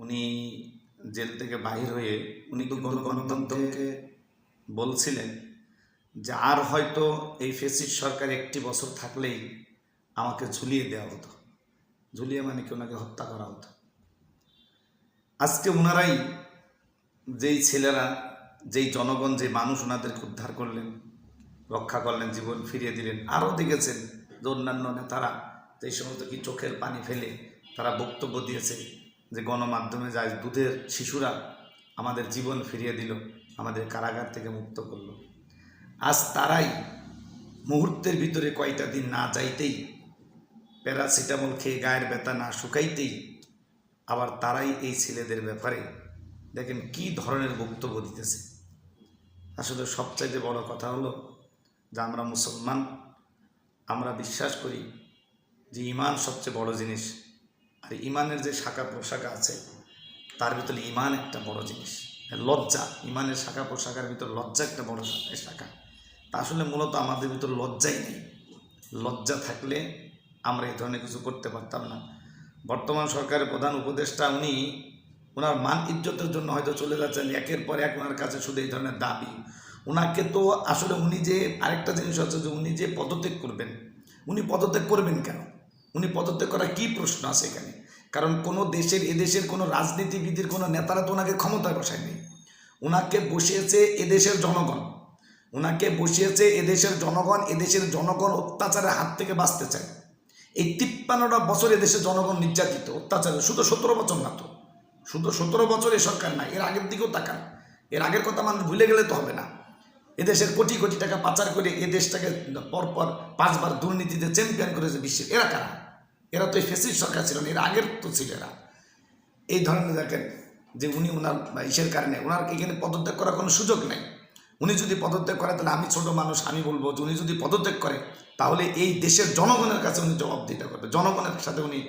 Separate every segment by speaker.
Speaker 1: উনি জেল থেকে বাহির হয়ে উনি তো গণগণতন্ত্রকে বলছিলেন যে আর হয়তো এই ফেসিস সরকার একটি বছর থাকলেই আমাকে ঝুলিয়ে দেওয়া হতো। ঝুলিয়ে মানে কি ওনাকে হত্যা করা হতো। আজকে ওনারাই যেই ছেলেরা যেই জনগণ যে মানুষ ওনাদেরকে উদ্ধার করলেন রক্ষা করলেন জীবন ফিরিয়ে দিলেন আরও দেখেছেন যে অন্যান্য নেতারা যেই সমস্ত কি চোখের পানি ফেলে তারা বক্তব্য দিয়েছে যে গণমাধ্যমে যায় দুধের শিশুরা আমাদের জীবন ফিরিয়ে দিল, আমাদের কারাগার থেকে মুক্ত করল। আজ তারাই মুহূর্তের ভিতরে কয়টা দিন না যাইতেই প্যারাসিটামল খেয়ে গায়ের ব্যথা না শুকাইতেই আবার তারাই এই ছেলেদের ব্যাপারে দেখেন কি ধরনের বক্তব্য দিতেছে। আসলে সবচাইতে বড় কথা হলো যে আমরা মুসলমান, আমরা বিশ্বাস করি যে ইমান সবচেয়ে বড় জিনিস। ইমানের যে শাখা পোশাকা আছে, তার ভিতরে ইমান একটা বড় জিনিস। লজ্জা, ইমানের শাখা পোশাকার ভিতর লজ্জা একটা বড় শাখা। তা আসলে মূলত আমাদের ভিতর লজ্জাই নেই। লজ্জা থাকলে আমরা এই ধরনের কিছু করতে পারতাম না। বর্তমান সরকারের প্রধান উপদেষ্টা উনি ওনার মান ইজ্জতের জন্য হয়তো চলে যাচ্ছেন, একের পর এক ওনার কাছে শুধু এই ধরনের দাবি। ওনাকে তো আসলে উনি যে আরেকটা জিনিস হচ্ছে যে উনি যে পদত্যাগ করবেন, উনি পদত্যাগ করবেন কেন? উনি পদত্যাগ করার কী প্রশ্ন আছে এখানে? কারণ কোনো দেশের এদেশের কোনো রাজনীতিবিদের, কোনো নেতারা তো ওনাকে ক্ষমতায় বসায়নি। ওনাকে বসিয়েছে এদেশের জনগণ। ওনাকে বসিয়েছে এদেশের জনগণ এদেশের জনগণ অত্যাচারের হাত থেকে বাঁচতে চায়। এই তিপ্পান্নটা বছর এদেশের জনগণ নির্যাতিত, অত্যাচারে। শুধু সতেরো বছর না তো। শুধু সতেরো বছর এ সরকার না এর আগের দিকেও তাকান। এর আগের কথা মানুষ ভুলে গেলে তো হবে না। এদেশের কোটি কোটি টাকা পাচার করে এদেশটাকে পরপর পাঁচবার দুর্নীতিতে চ্যাম্পিয়ন করেছে বিশ্বের এরা কারা? এরা তো এই ফেসিস সরকার ছিল না, এর আগের তো ছিল এরা। এই ধরনের দেখেন যে উনি ওনার ইসের কারণে ওনার এখানে পদত্যাগ করার কোনো সুযোগ নেই। উনি যদি পদত্যাগ করে, তাহলে আমি ছোট মানুষ, আমি বলব যে উনি যদি পদত্যাগ করে, তাহলে এই দেশের জনগণের কাছে উনি জবাব দিতে করবে। জনগণের সাথে উনি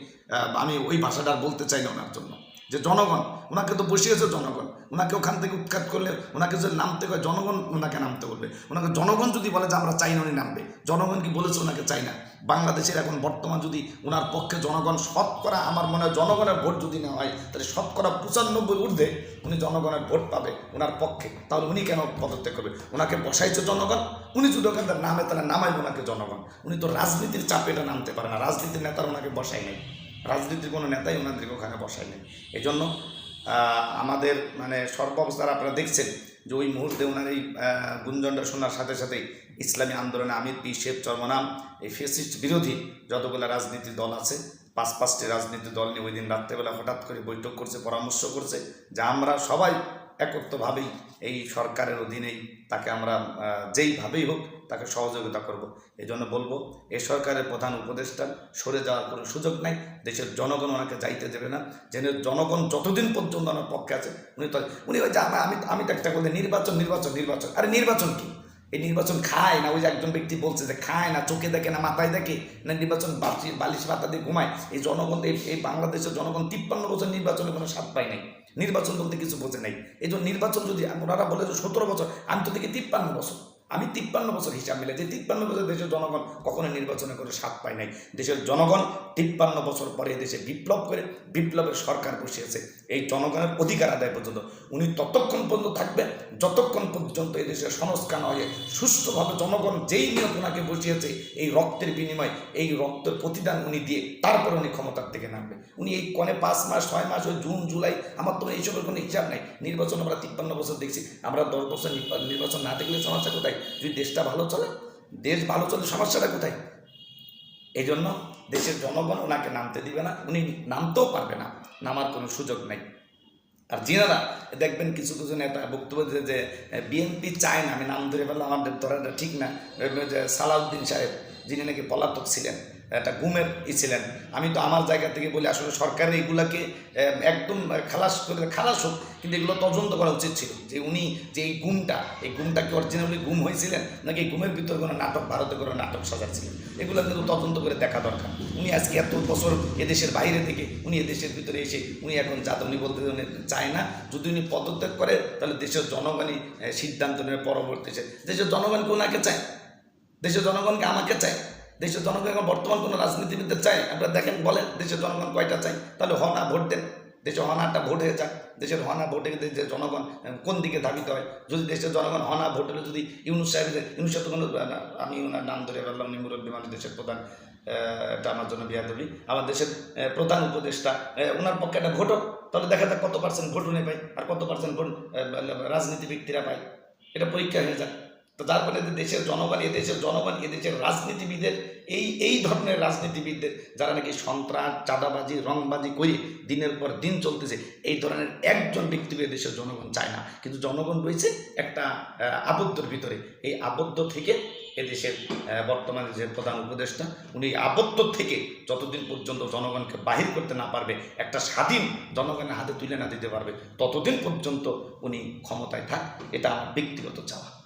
Speaker 1: আমি ওই ভাষাটা বলতে চাই না ওনার জন্য। যে জনগণ, ওনাকে তো বসিয়েছে জনগণ। ওনাকে ওখান থেকে উৎখাত করলে, ওনাকে যদি নামতে হয়, জনগণ ওনাকে নামতে বলবে। ওনাকে জনগণ যদি বলে যে আমরা চাই না, উনি নামবে। জনগণ কি বলেছে ওনাকে চাই না? বাংলাদেশের এখন বর্তমান যদি ওনার পক্ষে জনগণ শতকরা, আমার মনে হয় জনগণের ভোট যদি না হয়, তাহলে শতকরা পঁচানব্বই ঊর্ধ্বে উনি জনগণের ভোট পাবে ওনার পক্ষে। তাহলে উনি কেন পদত্যাগ করবে? ওনাকে বসাইছে জনগণ। উনি যদি ওখান নামে, তাহলে নামাইবে ওনাকে জনগণ। উনি তো রাজনীতির চাপে এটা নামতে পারে না। রাজনীতির নেতারা ওনাকে বসাই নেই। রাজনীতির কোনো নেতাই ওনাদেরকে ওখানে বসাই নেই এই জন্য আমাদের মানে সর্বাবস্থার আপনারা দেখছেন যে ওই মুহূর্তে ওনার এই গুঞ্জনটা শোনার সাথে সাথেই ইসলামী আন্দোলনে আমির পি শেখ চর্মনাম, এই ফেসিস্ট বিরোধী যতগুলো রাজনীতি দল আছে, পাঁচ, পাঁচটি রাজনীতি দল নিয়ে ওই দিন রাত্রেবেলা হঠাৎ করে বৈঠক করছে, পরামর্শ করছে, যে আমরা সবাই একত্রভাবেই এই সরকারের অধীনেই তাকে আমরা যেইভাবেই হোক তাকে সহযোগিতা করব। এই জন্য বলব, এ সরকারের প্রধান উপদেষ্টা সরে যাওয়ার কোনো সুযোগ নাই। দেশের জনগণ ওনাকে যাইতে দেবে না। যেন জনগণ যতদিন পর্যন্ত ওনার পক্ষে আছে, উনি তো, উনি ওই যে আমি আমি তো একটা নির্বাচন নির্বাচন নির্বাচন। আরে নির্বাচন কি? এই নির্বাচন খায় না, ওই যে একজন ব্যক্তি বলছে যে খায় না, চোখে দেখে না, মাথায় দেখে না, নির্বাচন বালিশ পাতা দিয়ে ঘুমায়। এই জনগণ, এই এই বাংলাদেশের জনগণ তিপ্পান্ন বছর নির্বাচনে কোনো স্বাদ পায় নাই। নির্বাচন বলতে কিছু বোঝে নাই। এই জন্য নির্বাচন যদি ওনারা বলে যে সতেরো বছর, আমি তো দেখি তিপ্পান্ন বছর। আমি তিপ্পান্ন বছর হিসাব মিলে যে তিপ্পান্ন বছর দেশের জনগণ কখনো নির্বাচনে করে স্বাদ পায় নাই। দেশের জনগণ তিপ্পান্ন বছর পরে দেশে বিপ্লব করে বিপ্লবের সরকার বসিয়েছে। এই জনগণের অধিকার আদায় পর্যন্ত, উনি ততক্ষণ পর্যন্ত থাকবেন যতক্ষণ পর্যন্ত এই দেশের সংস্কার হয়ে, সুষ্ঠুভাবে জনগণ যেই নিয়ত ওনাকে বসিয়েছে, এই রক্তের বিনিময়, এই রক্তের প্রতিদান উনি দিয়ে তারপর উনি ক্ষমতার থেকে নামবে। উনি এই কনে পাঁচ মাস, ছয় মাস, ওই জুন, জুলাই, আমার তো এইসবের কোনো হিসাব নাই। নির্বাচন আমরা তিপ্পান্ন বছর দেখছি, আমরা দশ বছর নির্বাচন না দেখলে সমস্যা কোথায়? যদি দেশটা ভালো চলে, দেশ ভালো চলে, সমস্যাটা কোথায়? এই জন্য দেশের জনগণ ওনাকে নামতে দিবে না, উনি নামতেও পারবে না, নামার কোনো সুযোগ নেই। আর জিনারা, দেখবেন কিছু কিছু নেতা বক্তব্য দিতে যে, বিএনপি চায় না, আমি নাম ধরে ফেললাম আমাদের ধরাটা ঠিক না। যে সালাউদ্দিন সাহেব, যিনি নাকি পলাতক ছিলেন একটা গুমের ই ছিলেন। আমি তো আমার জায়গা থেকে বলি, আসলে সরকারের এইগুলাকে একদম খালাস করে, খালাস হোক, কিন্তু এগুলো তদন্ত করা উচিত ছিল যে উনি যে এই গুমটা এই গুমটা কি অরিজিনালি গুম হয়েছিলেন, নাকি এই গুমের ভিতর কোনো নাটক, ভারতে কোনো নাটক সাজাচ্ছিলেন? এগুলো কিন্তু তদন্ত করে দেখা দরকার। উনি আজকে এত বছর এদেশের বাইরে থেকে, উনি এদেশের ভিতরে এসে, উনি এখন যাতে উনি বলতে উনি চায় না, যদি উনি পদত্যাগ করে, তাহলে দেশের জনগণই সিদ্ধান্ত নেবে পরবর্তী দেশের জনগণকে ওনাকে চায়? দেশের জনগণকে আমাকে চায়? দেশের জনগণ এখন বর্তমান কোনো রাজনীতিবিদদের চায় আপনারা দেখেন, বলেন, দেশের জনগণ কয়টা চাই? তাহলে হ না ভোট দেন। দেশে হনাটা ভোট হয়ে যাক। দেশের হনা ভোটে যে জনগণ কোন দিকে ধাবিত হয়? যদি দেশের জনগণ হনা ভোট যদি ইউনুস সাহেবের, ইউনুস সাহেব কোনো আমি ওনার নাম ধরে ফেললাম উনি মানে দেশের প্রধান এটা আমার জন্য বিয়া দেবী আমার দেশের প্রধান উপদেষ্টা ওনার পক্ষে একটা ভোট তাহলে দেখা যাক কত পার্সেন্ট ভোট উনি পায় আর কত পার্সেন্ট ভোট রাজনীতি ব্যক্তিরা পায়। এটা পরীক্ষা হয়ে যাক। তো তার ফলে দেশের জনগণ, এ দেশের জনগণ, এ দেশের রাজনীতিবিদের এই এই ধরনের রাজনীতিবিদদের যারা নাকি সন্ত্রাস, চাঁদাবাজি, রংবাজি করে দিনের পর দিন চলতেছে, এই ধরনের একজন ব্যক্তিকে দেশের জনগণ চায় না। কিন্তু জনগণ রয়েছে একটা আবদ্ধর ভিতরে। এই আবদ্ধ থেকে এদেশের বর্তমানে যে প্রধান উপদেষ্টা, উনি আবদ্ধ থেকে যতদিন পর্যন্ত জনগণকে বাহির করতে না পারবে, একটা স্বাধীন জনগণের হাতে তুলে না দিতে পারবে, ততদিন পর্যন্ত উনি ক্ষমতায় থাক, এটা ব্যক্তিগত চাওয়া।